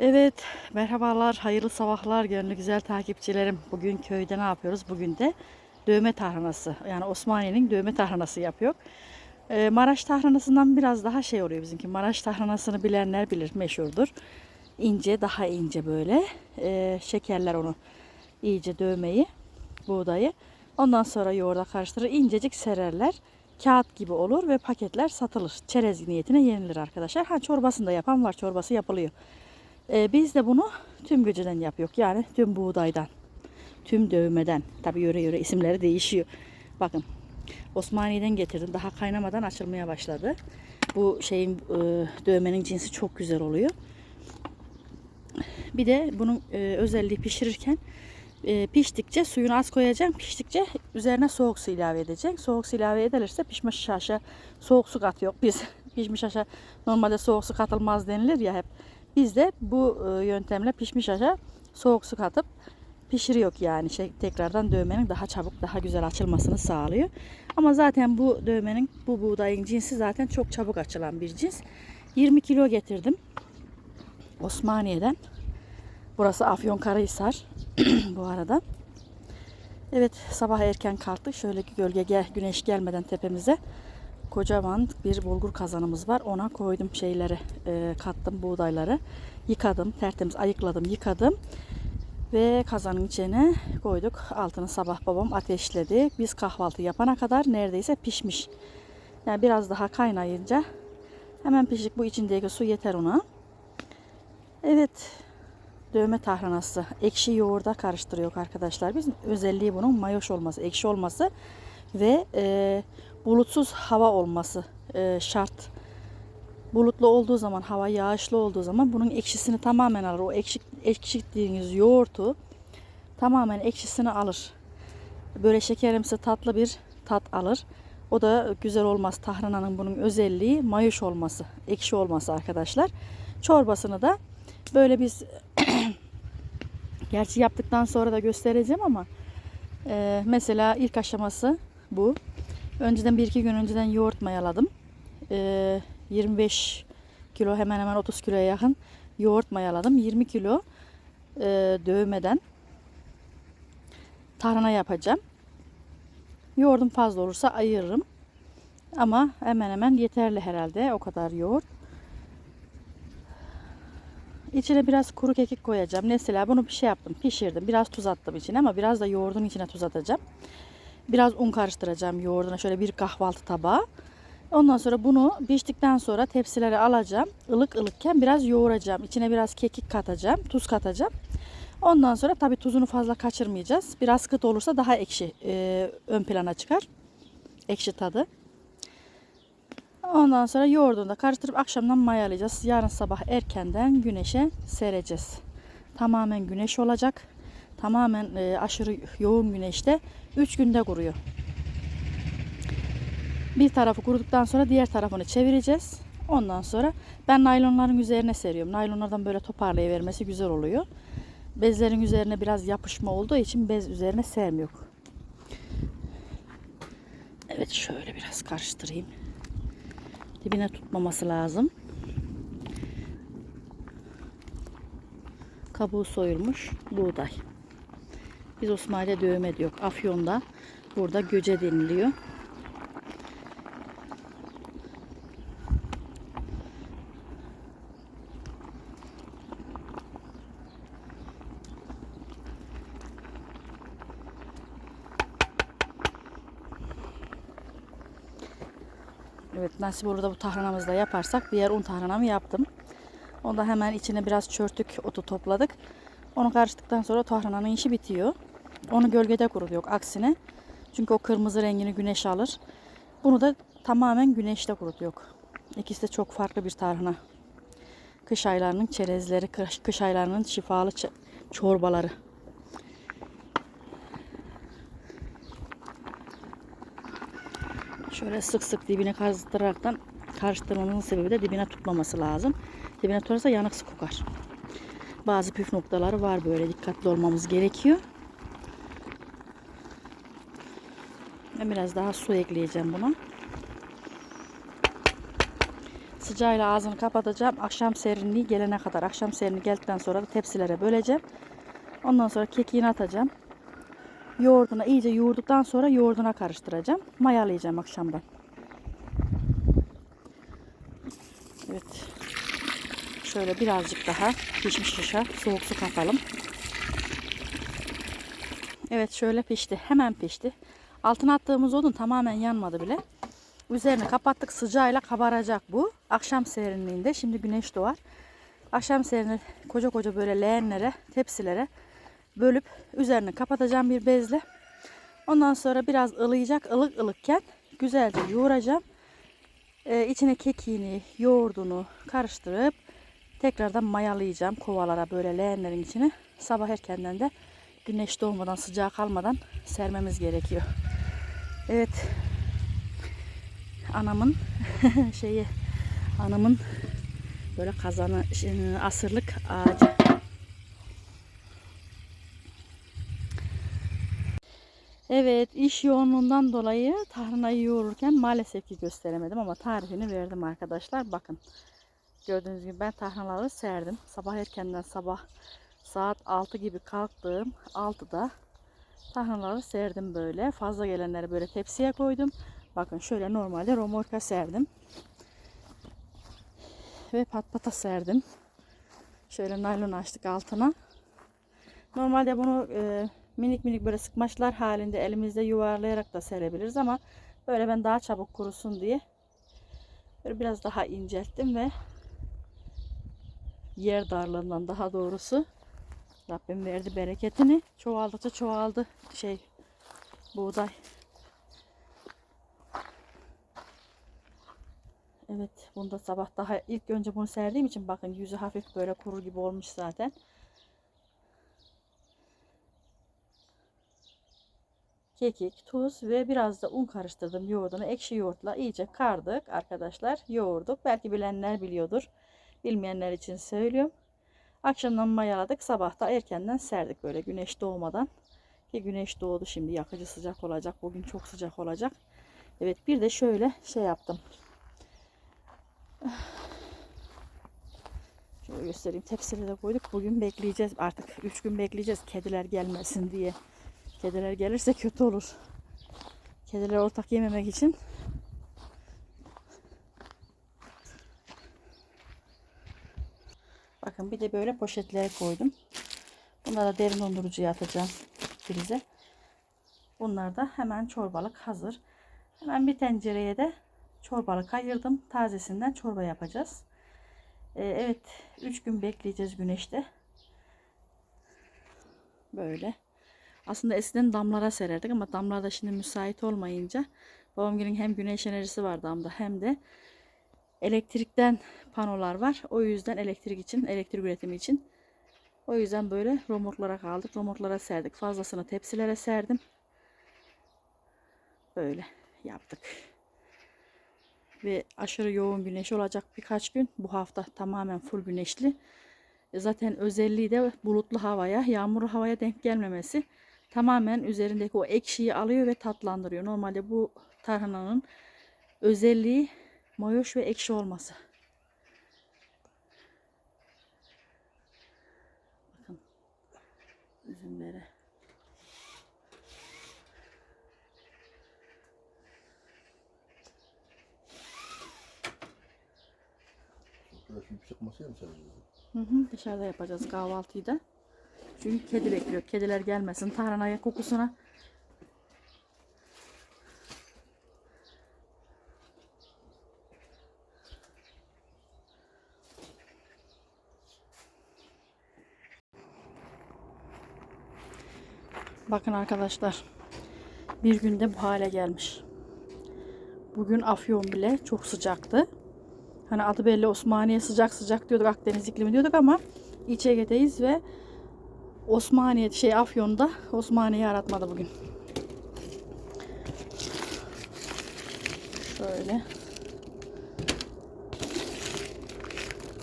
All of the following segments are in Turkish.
Evet, merhabalar, hayırlı sabahlar gönlü güzel takipçilerim. Bugün köyde ne yapıyoruz? Bugün de dövme tarhanası. Yani Osmaniye'nin dövme tarhanası yapıyor. Ee, Maraş tarhanasından biraz daha şey oluyor bizimki. Maraş tarhanasını bilenler bilir, meşhurdur. İnce, daha ince böyle. Ee, şekerler onu iyice dövmeyi, buğdayı. Ondan sonra yoğurda karıştırır, incecik sererler. Kağıt gibi olur ve paketler satılır. Çerez niyetine yenilir arkadaşlar. Ha çorbasını da yapan var, çorbası yapılıyor. Ee, biz de bunu tüm gücüden yapıyoruz. Yani tüm buğdaydan, tüm dövmeden. Tabii yöre yöre isimleri değişiyor. Bakın Osmaniye'den getirdim. Daha kaynamadan açılmaya başladı. Bu şeyin e, dövmenin cinsi çok güzel oluyor. Bir de bunun e, özelliği pişirirken e, piştikçe suyunu az koyacaksın. Piştikçe üzerine soğuk su ilave edeceksin. Soğuk su ilave edilirse pişmiş şaşa soğuk su katıyor. Biz pişmiş şaşa normalde soğuk su katılmaz denilir ya hep. Biz de bu e, yöntemle pişmiş aşa soğuk su katıp pişiriyor yani şey tekrardan dövmenin daha çabuk daha güzel açılmasını sağlıyor. Ama zaten bu dövmenin bu buğdayın cinsi zaten çok çabuk açılan bir cins. 20 kilo getirdim Osmaniye'den. Burası Afyonkarahisar bu arada. Evet sabah erken kalktık. Şöyle gölge güneş gelmeden tepemize kocaman bir bulgur kazanımız var. Ona koydum şeyleri, e, kattım buğdayları. Yıkadım, tertemiz ayıkladım, yıkadım. Ve kazanın içine koyduk. Altını sabah babam ateşledi. Biz kahvaltı yapana kadar neredeyse pişmiş. Yani biraz daha kaynayınca hemen pişik. Bu içindeki su yeter ona. Evet. Dövme tahranası. Ekşi yoğurda karıştırıyor arkadaşlar. Biz özelliği bunun mayoş olması, ekşi olması ve e, bulutsuz hava olması e, şart. Bulutlu olduğu zaman, hava yağışlı olduğu zaman bunun ekşisini tamamen alır. O ekşi, ekşittiğiniz yoğurtu tamamen ekşisini alır. Böyle şekerimsi tatlı bir tat alır. O da güzel olmaz. Tahrananın bunun özelliği mayış olması, ekşi olması arkadaşlar. Çorbasını da böyle biz gerçi yaptıktan sonra da göstereceğim ama e, mesela ilk aşaması bu. Önceden bir iki gün önceden yoğurt mayaladım. Ee, 25 kilo hemen hemen 30 kiloya yakın yoğurt mayaladım. 20 kilo e, dövmeden tarhana yapacağım. Yoğurdum fazla olursa ayırırım. Ama hemen hemen yeterli herhalde o kadar yoğurt. İçine biraz kuru kekik koyacağım. Mesela bunu bir şey yaptım, pişirdim. Biraz tuz attım içine ama biraz da yoğurdun içine tuz atacağım. Biraz un karıştıracağım yoğurduna şöyle bir kahvaltı tabağı. Ondan sonra bunu piştikten sonra tepsilere alacağım. Ilık ılıkken biraz yoğuracağım. İçine biraz kekik katacağım, tuz katacağım. Ondan sonra tabi tuzunu fazla kaçırmayacağız. Biraz kıt olursa daha ekşi e, ön plana çıkar. Ekşi tadı. Ondan sonra yoğurdunu da karıştırıp akşamdan mayalayacağız. Yarın sabah erkenden güneşe sereceğiz. Tamamen güneş olacak. Tamamen e, aşırı yoğun güneşte 3 günde kuruyor. Bir tarafı kuruduktan sonra diğer tarafını çevireceğiz. Ondan sonra ben naylonların üzerine seriyorum. Naylonlardan böyle toparlayıvermesi güzel oluyor. Bezlerin üzerine biraz yapışma olduğu için bez üzerine sermiyor. Evet şöyle biraz karıştırayım. Dibine tutmaması lazım. Kabuğu soyulmuş buğday. Biz Osmaniye dövme diyor. Afyon'da burada göce deniliyor. Evet nasip olur da bu tahranamızı da yaparsak diğer un tahranamı yaptım. Onda hemen içine biraz çörtük otu topladık. Onu karıştıktan sonra tahrananın işi bitiyor. Onu gölgede kurutuyor aksine. Çünkü o kırmızı rengini güneş alır. Bunu da tamamen güneşte kurutuyor. İkisi de çok farklı bir tarhana. Kış aylarının çerezleri, kış, aylarının şifalı çorbaları. Şöyle sık sık dibine kazdıraraktan karıştırmamızın sebebi de dibine tutmaması lazım. Dibine tutarsa yanık su kokar. Bazı püf noktaları var böyle dikkatli olmamız gerekiyor. Ben biraz daha su ekleyeceğim buna. sıcağıyla ağzını kapatacağım. Akşam serinliği gelene kadar. Akşam serinliği geldikten sonra da tepsilere böleceğim. Ondan sonra kekiğini atacağım. Yoğurduna iyice yoğurduktan sonra yoğurduna karıştıracağım. Mayalayacağım akşamdan. Evet. Şöyle birazcık daha pişmiş şişe soğuk su katalım. Evet şöyle pişti. Hemen pişti. Altına attığımız odun tamamen yanmadı bile. Üzerine kapattık sıcağıyla kabaracak bu. Akşam serinliğinde şimdi güneş doğar. Akşam serini koca koca böyle leğenlere, tepsilere bölüp üzerine kapatacağım bir bezle. Ondan sonra biraz ılıyacak. ılık ılıkken güzelce yoğuracağım. Ee, içine kekiğini, yoğurdunu karıştırıp tekrardan mayalayacağım kovalara böyle leğenlerin içine. Sabah erkenden de güneş doğmadan sıcağı kalmadan sermemiz gerekiyor. Evet. Anamın şeyi anamın böyle kazanı şey, asırlık ağacı. Evet iş yoğunluğundan dolayı tarhanayı yoğururken maalesef ki gösteremedim ama tarifini verdim arkadaşlar. Bakın gördüğünüz gibi ben tarhanaları serdim. Sabah erkenden sabah saat 6 gibi kalktım. 6'da tarhanaları serdim böyle. Fazla gelenleri böyle tepsiye koydum. Bakın şöyle normalde romorka serdim. Ve patpata serdim. Şöyle naylon açtık altına. Normalde bunu e, minik minik böyle sıkmaçlar halinde elimizde yuvarlayarak da serebiliriz ama böyle ben daha çabuk kurusun diye böyle biraz daha incelttim ve yer darlığından daha doğrusu Rabbim verdi bereketini. Çoğaldıkça çoğaldı şey buğday. Evet, bunda sabah daha ilk önce bunu serdiğim için bakın yüzü hafif böyle kuru gibi olmuş zaten. Kekik, tuz ve biraz da un karıştırdım yoğurdunu. Ekşi yoğurtla iyice kardık arkadaşlar. Yoğurduk. Belki bilenler biliyordur. Bilmeyenler için söylüyorum. Akşamdan mayaladık. Sabah da erkenden serdik böyle güneş doğmadan. Ki güneş doğdu şimdi yakıcı sıcak olacak. Bugün çok sıcak olacak. Evet bir de şöyle şey yaptım. Şöyle göstereyim. Tepsileri de koyduk. Bugün bekleyeceğiz. Artık 3 gün bekleyeceğiz. Kediler gelmesin diye. Kediler gelirse kötü olur. Kediler ortak yememek için. Bakın bir de böyle poşetlere koydum. Bunlara derin dondurucuya atacağım prize. Bunlar da hemen çorbalık hazır. Hemen bir tencereye de çorbalık ayırdım. Tazesinden çorba yapacağız. Ee, evet 3 gün bekleyeceğiz güneşte. Böyle. Aslında eskiden damlara sererdik ama damlar da şimdi müsait olmayınca babam günün hem güneş enerjisi var damda hem de elektrikten panolar var. O yüzden elektrik için, elektrik üretimi için. O yüzden böyle romorklara kaldık. Romorklara serdik. Fazlasını tepsilere serdim. Böyle yaptık. Ve aşırı yoğun güneş olacak birkaç gün. Bu hafta tamamen full güneşli. E Zaten özelliği de bulutlu havaya, yağmurlu havaya denk gelmemesi. Tamamen üzerindeki o ekşiyi alıyor ve tatlandırıyor. Normalde bu tarhananın özelliği mayoş ve ekşi olması. Bakın şimdi yüksek masaya mı sereceğiz? Hı hı, dışarıda yapacağız kahvaltıyı da. Çünkü kedi bekliyor. Kediler gelmesin. Tarhanaya kokusuna. Bakın arkadaşlar. Bir günde bu hale gelmiş. Bugün Afyon bile çok sıcaktı. Hani adı belli Osmaniye sıcak sıcak diyorduk Akdeniz iklimi diyorduk ama İç Ege'deyiz ve Osmaniye şey Afyon'da Osmaniye'yi aratmadı bugün. Şöyle.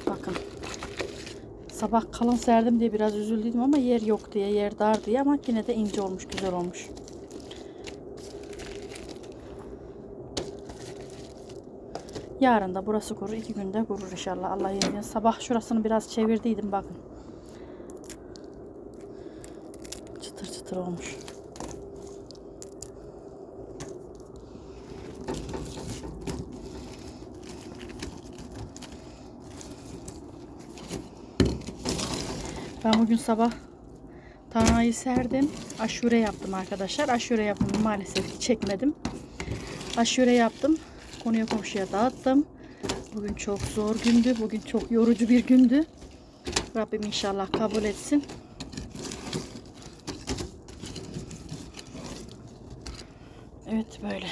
Bakın. Sabah kalın serdim diye biraz üzüldüm ama yer yok diye, yer dar diye ama yine de ince olmuş, güzel olmuş. Yarın da burası kurur. iki günde kurur inşallah. Allah izniyle. Sabah şurasını biraz çevirdiydim bakın. Çıtır çıtır olmuş. Ben bugün sabah tarhanayı serdim. Aşure yaptım arkadaşlar. Aşure yapımı maalesef çekmedim. Aşure yaptım. Konuya komşuya dağıttım. Bugün çok zor gündü. Bugün çok yorucu bir gündü. Rabbim inşallah kabul etsin. Evet böyle.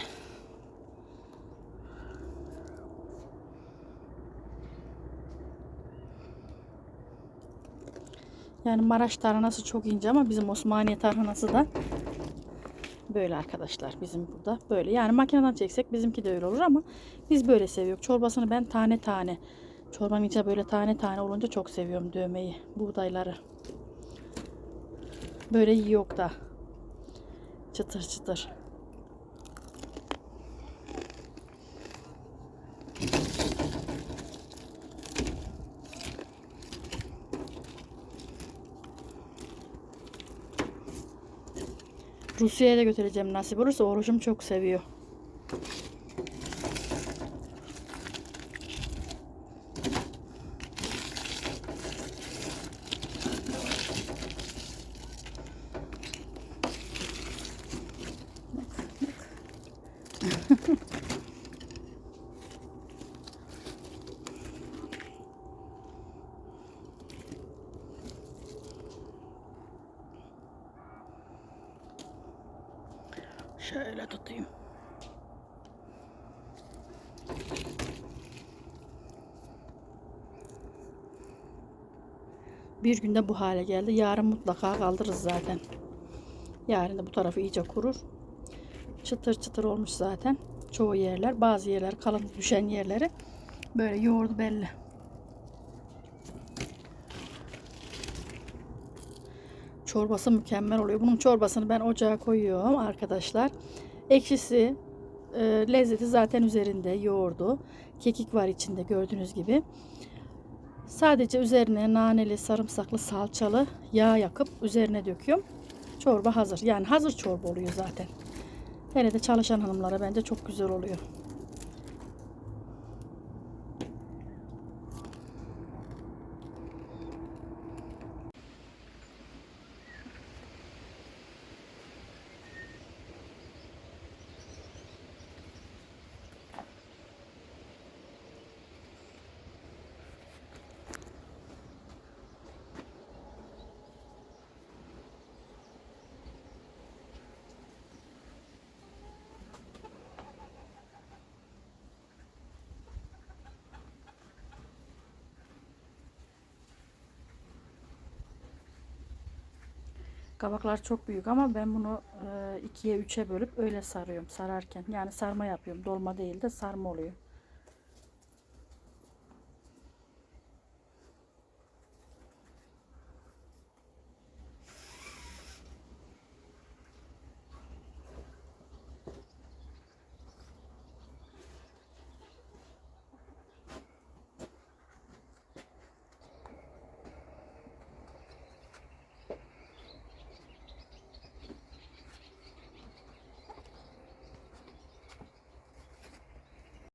Yani Maraş tarhanası çok ince ama bizim Osmaniye tarhanası da böyle arkadaşlar bizim burada böyle. Yani makineden çeksek bizimki de öyle olur ama biz böyle seviyoruz. Çorbasını ben tane tane çorbanın içine böyle tane tane olunca çok seviyorum dövmeyi. Buğdayları. Böyle yok da. Çıtır çıtır. Rusya'ya da götüreceğim nasip olursa orucum çok seviyor. Şöyle tutayım. Bir günde bu hale geldi. Yarın mutlaka kaldırırız zaten. Yarın da bu tarafı iyice kurur. Çıtır çıtır olmuş zaten. Çoğu yerler. Bazı yerler kalın düşen yerleri. Böyle yoğurdu belli. Çorbası mükemmel oluyor. Bunun çorbasını ben ocağa koyuyorum arkadaşlar. Ekşisi, e, lezzeti zaten üzerinde yoğurdu. Kekik var içinde gördüğünüz gibi. Sadece üzerine naneli, sarımsaklı, salçalı yağ yakıp üzerine döküyorum. Çorba hazır. Yani hazır çorba oluyor zaten. Hele de çalışan hanımlara bence çok güzel oluyor. Kabaklar çok büyük ama ben bunu e, ikiye üçe bölüp öyle sarıyorum sararken. Yani sarma yapıyorum. Dolma değil de sarma oluyor.